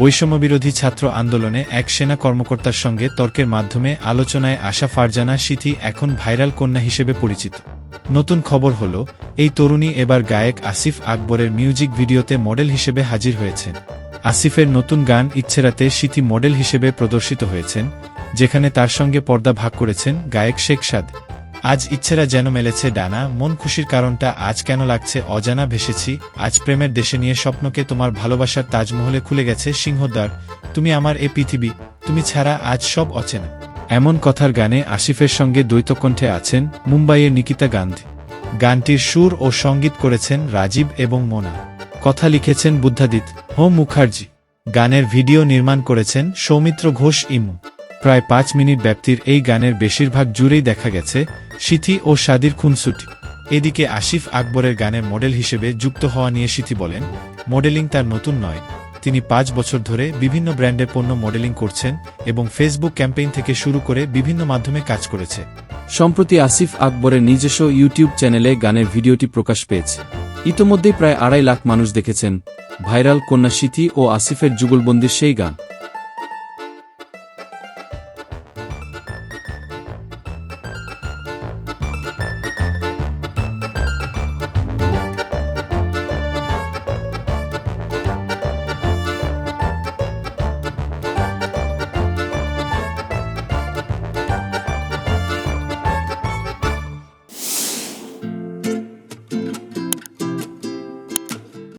বৈষম্যবিরোধী ছাত্র আন্দোলনে এক সেনা কর্মকর্তার সঙ্গে তর্কের মাধ্যমে আলোচনায় আসা ফারজানা সিথি এখন ভাইরাল কন্যা হিসেবে পরিচিত। নতুন খবর হল, এই তরুণী এবার গায়ক আসিফ আকবরের মিউজিক ভিডিওতে মডেল হিসেবে হাজির হয়েছেন। আসিফের নতুন গান ইচ্ছেরাতে সিথি মডেল হিসেবে প্রদর্শিত হয়েছেন, যেখানে তার সঙ্গে পর্দা ভাগ করেছেন গায়ক শেখ সাদ। আজ ইচ্ছেরা যেন মেলেছে ডানা, মন খুশির কারণটা আজ কেন লাগছে অজানা ভেসেছি, আজ প্রেমের দেশে নিয়ে স্বপ্নকে তোমার ভালোবাসার তাজমহলে খুলে গেছে সিংহদ্বার, তুমি আমার এ পৃথিবী, তুমি ছাড়া আজ সব অচেনা। এমন কথার গানে আসিফের সঙ্গে দ্বৈতকণ্ঠে আছেন মুম্বাইয়ের নিকিতা গান্ধী। গানটির সুর ও সংগীত করেছেন রাজীব এবং মোনা। কথা লিখেছেন বুদ্ধাদিত হোম মুখার্জি। গানের ভিডিও নির্মাণ করেছেন সৌমিত্র ঘোষ ইমু। প্রায় পাঁচ মিনিট ব্যাপ্তির এই গানের বেশিরভাগ জুড়েই দেখা গেছে সিথি ও সাদির খুনসুটি। এদিকে আসিফ আকবরের গানের মডেল হিসেবে যুক্ত হওয়া নিয়ে সিথি বলেন, মডেলিং তার নতুন নয়। তিনি পাঁচ বছর ধরে বিভিন্ন ব্র্যান্ডের পণ্য মডেলিং করছেন এবং ফেসবুক ক্যাম্পেইন থেকে শুরু করে বিভিন্ন মাধ্যমে কাজ করেছে। সম্প্রতি আসিফ আকবরের নিজস্ব ইউটিউব চ্যানেলে গানের ভিডিওটি প্রকাশ পেয়েছে। ইতোমধ্যেই প্রায় আড়াই লাখ মানুষ দেখেছেন ভাইরাল কন্যা সিথি ও আসিফের যুগলবন্দির সেই গান।